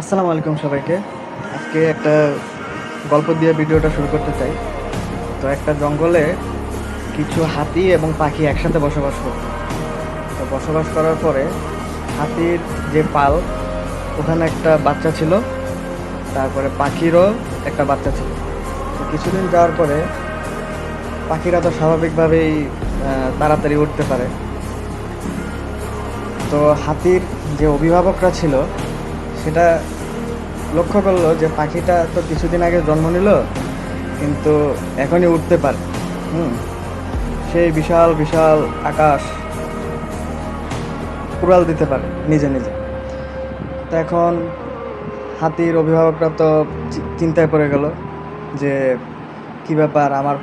আসসালামু আলাইকুম সবাইকে। আজকে একটা গল্প দিয়ে ভিডিওটা শুরু করতে চাই। তো একটা জঙ্গলে কিছু হাতি এবং পাখি একসাথে বসবাস করত। তো বসবাস করার পরে হাতির যে পাল, ওখানে একটা বাচ্চা ছিল। তারপরে পাখিরও একটা বাচ্চা ছিল। তো কিছুদিন যাওয়ার পরে পাখিরা তো স্বাভাবিকভাবেই তাড়াতাড়ি উঠতে পারে। তো হাতির যে অভিভাবকরা ছিল সেটা লক্ষ্য করল যে পাখিটা তো কিছুদিন আগে জন্ম নিল, কিন্তু এখনই উঠতে পারে, হুম? সেই বিশাল বিশাল আকাশ উড়াল দিতে পারে নিজে নিজে। তো এখন হাতির অভিভাবকরা তো চিন্তায় পড়ে গেল যে কি ব্যাপার আমার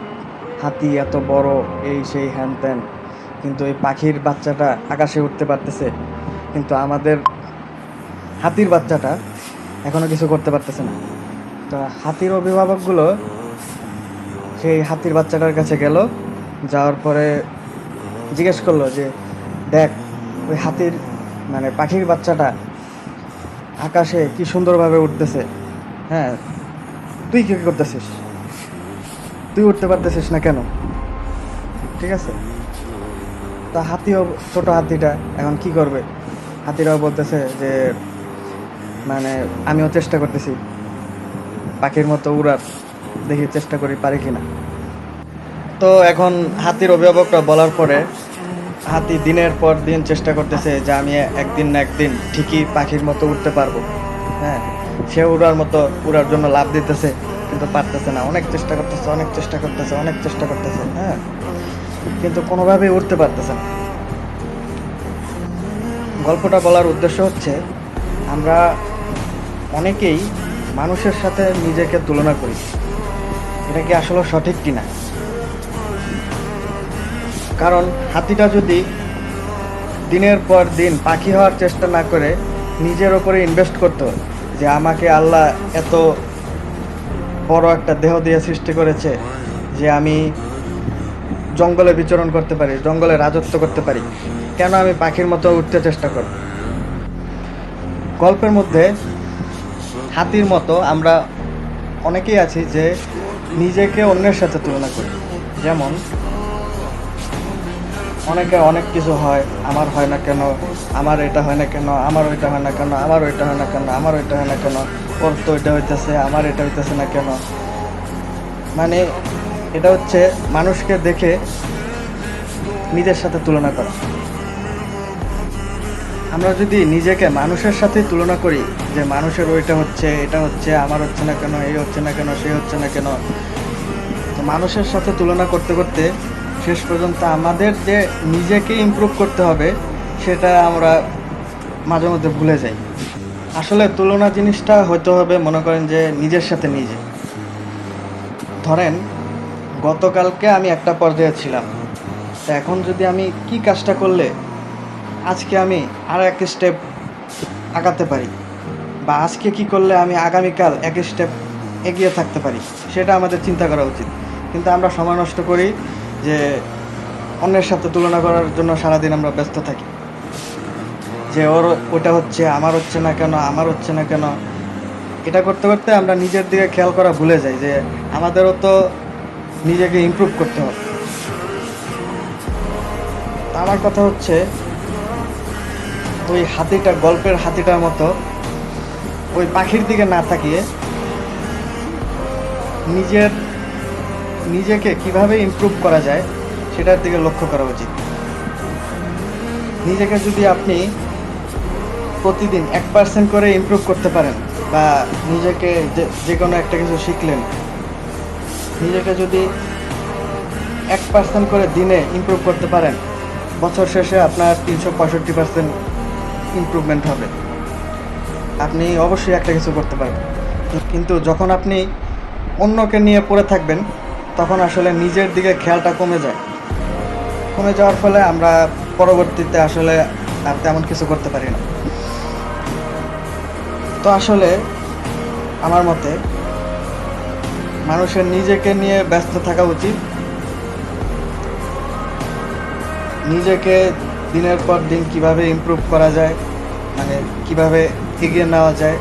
হাতি এত বড়, এই সেই হ্যান ত্যান, কিন্তু এই পাখির বাচ্চাটা আকাশে উঠতে পারতেছে, কিন্তু আমাদের হাতির বাচ্চাটা এখনও কিছু করতে পারতেছে না। তো হাতির অভিভাবকগুলো সেই হাতির বাচ্চাটার কাছে গেল, যাওয়ার পরে জিজ্ঞেস করল যে, দেখ, ওই হাতির মানে পাখির বাচ্চাটা আকাশে কি সুন্দরভাবে উঠতেছে? হ্যাঁ তুই কী করতেছিস? তুই উঠতে পারতেছিস না কেন? ঠিক আছে? তা হাতিও, ছোট হাতিটা এখন কি করবে? হাতিরাও বলতেছে যে মানে আমিও চেষ্টা করতেছি। পাখির মতো উড়ার, দেখি চেষ্টা করি পারি কিনা। তো এখন হাতির অভিভাবকরা বলার পরে হাতি দিনের পর দিন চেষ্টা করতেছে যে আমি একদিন না একদিন ঠিকই পাখির মতো উঠতে পারব। হ্যাঁ সে উড়ার মতো উড়ার জন্য লাভ দিতেছে, কিন্তু পারতেছে না। অনেক চেষ্টা করতেছে, অনেক চেষ্টা করতেছে, অনেক চেষ্টা করতেছে হ্যাঁ কিন্তু কোনোভাবেই উঠতে পারতেছে না। গল্পটা বলার উদ্দেশ্য হচ্ছে, আমরা অনেকেই মানুষের সাথে নিজেকে তুলনা করি। এটা কি আসলে সঠিক কিনা? কারণ হাতিটা যদি দিনের পর দিন পাখি হওয়ার চেষ্টা না করে, নিজের ওপরে ইনভেস্ট করতো যে আমাকে আল্লাহ এত বড় একটা দেহ দিয়ে সৃষ্টি করেছে যে আমি জঙ্গলে বিচরণ করতে পারি, জঙ্গলে রাজত্ব করতে পারি, কেন আমি পাখির মতো উঠতে চেষ্টা করব? গল্পের মধ্যে হাতির মতো আমরা অনেকেই আছি যে নিজেকে অন্যের সাথে তুলনা করি। যেমন, অনেকে অনেক কিছু হয়, আমার হয় না কেন, আমার এটা হয় না কেন, আমার ওইটা হয় না কেন, আমার ওইটা হয় না কেন, আমার ওইটা হয় না কেন, ওর তো ওইটা হইতেছে, আমার এটা হইতেছে না কেন। মানে এটা হচ্ছে মানুষকে দেখে নিজের সাথে তুলনা করা। আমরা যদি নিজেকে মানুষের সাথে তুলনা করি যে মানুষের ওইটা হচ্ছে, এটা হচ্ছে, আমার হচ্ছে না কেন, এই হচ্ছে না কেন, সে হচ্ছে না কেন, তো মানুষের সাথে তুলনা করতে করতে শেষ পর্যন্ত আমাদের যে নিজেকে ইমপ্রুভ করতে হবে, সেটা আমরা মাঝে মধ্যে ভুলে যাই। আসলে তুলনা জিনিসটা হইতে হবে, মনে করেন যে নিজের সাথে নিজে। ধরেন, গতকালকে আমি একটা পর্যায়ে ছিলাম। তা এখন যদি আমি কি কাজটা করলে আজকে আমি আর এক স্টেপ আগাতে পারি। বা আজকে কি করলে আমি আগামীকাল এক স্টেপ এগিয়ে থাকতে পারি, সেটা আমাদের চিন্তা করা উচিত। কিন্তু আমরা সময় নষ্ট করি যে অন্যের সাথে তুলনা করার জন্য সারাদিন আমরা ব্যস্ত থাকি। যে ওর, ওটা হচ্ছে, আমার হচ্ছে না কেন, আমার হচ্ছে না কেন। এটা করতে করতে আমরা নিজের দিকে খেয়াল করা ভুলে যাই যে আমাদেরও তো নিজেকে ইমপ্রুভ করতে হবে। আমার কথা হচ্ছে ওই হাতিটা, গল্পের হাতিটার মতো ওই পাখির দিকে না তাকিয়ে নিজের, নিজেকে কীভাবে ইমপ্রুভ করা যায় সেটার দিকে লক্ষ্য করা উচিত। নিজেকে যদি আপনি প্রতিদিন এক পার্সেন্ট করে ইমপ্রুভ করতে পারেন বা নিজেকে যে কোনো একটা কিছু শিখলেন, নিজেকে যদি এক পার্সেন্ট করে দিনে ইমপ্রুভ করতে পারেন, বছর শেষে আপনার তিনশো পঁয়ষট্টি পার্সেন্ট ইমপ্রুভমেন্ট হবে। আপনি অবশ্যই একটা কিছু করতে পারবেন। কিন্তু যখন আপনি অন্যকে নিয়ে পড়ে থাকবেন, তখন আসলে নিজের দিকে খেয়ালটা কমে যায়। কমে যাওয়ার ফলে আমরা পরবর্তীতে আসলে আর তেমন কিছু করতে পারি না। তো আসলে আমার মতে মানুষের নিজেকে নিয়ে ব্যস্ত থাকা উচিত। নিজেকে দিনের পর দিন কীভাবে ইমপ্রুভ করা যায় মানে কীভাবে এগিয়ে নেওয়া যায়,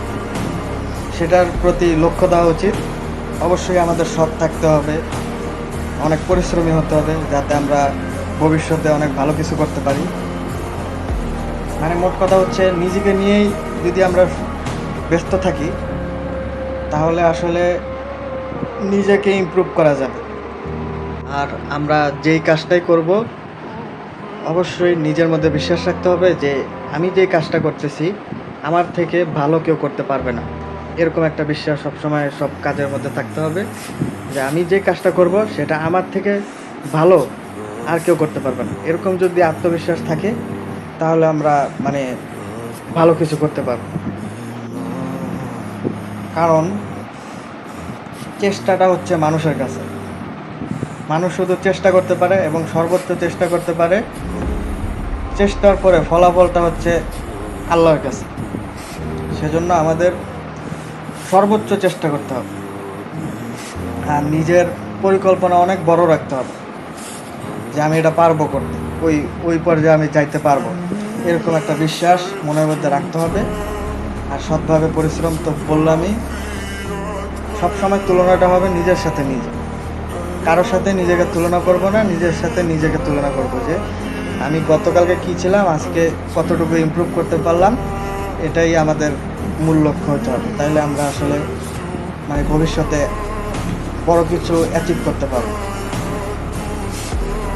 সেটার প্রতি লক্ষ্য দেওয়া উচিত। অবশ্যই আমাদের সৎ থাকতে হবে, অনেক পরিশ্রমী হতে হবে যাতে আমরা ভবিষ্যতে অনেক ভালো কিছু করতে পারি। মানে মোট কথা হচ্ছে নিজেকে নিয়েই যদি আমরা ব্যস্ত থাকি, তাহলে আসলে নিজেকে ইমপ্রুভ করা যাবে। আর আমরা যেই কাজটাই করব অবশ্যই নিজের মধ্যে বিশ্বাস রাখতে হবে যে আমি যে কাজটা করতেছি, আমার থেকে ভালো কেউ করতে পারবে না। এরকম একটা বিশ্বাস সবসময় সব কাজের মধ্যে থাকতে হবে যে আমি যে কাজটা করব, সেটা আমার থেকে ভালো আর কেউ করতে পারবে না। এরকম যদি আত্মবিশ্বাস থাকে, তাহলে আমরা মানে ভালো কিছু করতে পারব। কারণ, চেষ্টাটা হচ্ছে মানুষের কাছে। মানুষ শুধু চেষ্টা করতে পারে এবং সর্বোচ্চ চেষ্টা করতে পারে। চেষ্টার পরে ফলাফলটা হচ্ছে আল্লাহর কাছে। সেজন্য আমাদের সর্বোচ্চ চেষ্টা করতে হবে। আর নিজের পরিকল্পনা অনেক বড় রাখতে হবে যে আমি এটা পারব করতে। ওই ওই পর্যায়ে আমি যাইতে পারব। এরকম একটা বিশ্বাস মনের মধ্যে রাখতে হবে। আর সৎভাবে পরিশ্রম তো বললামই, সবসময় তুলনাটা হবে নিজের সাথে নিজে কারোর সাথে নিজেকে তুলনা করব না, নিজের সাথে নিজেকে তুলনা করব যে আমি গতকালকে কী ছিলাম, আজকে কতটুকু ইমপ্রুভ করতে পারলাম, এটাই আমাদের মূল লক্ষ্য হতে হবে। তাইলে আমরা আসলে মানে ভবিষ্যতে বড় কিছু অ্যাচিভ করতে পারব।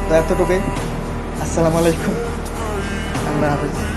তো এতটুকুই। আসসালামু আলাইকুম। আল্লাহ হাফিজ।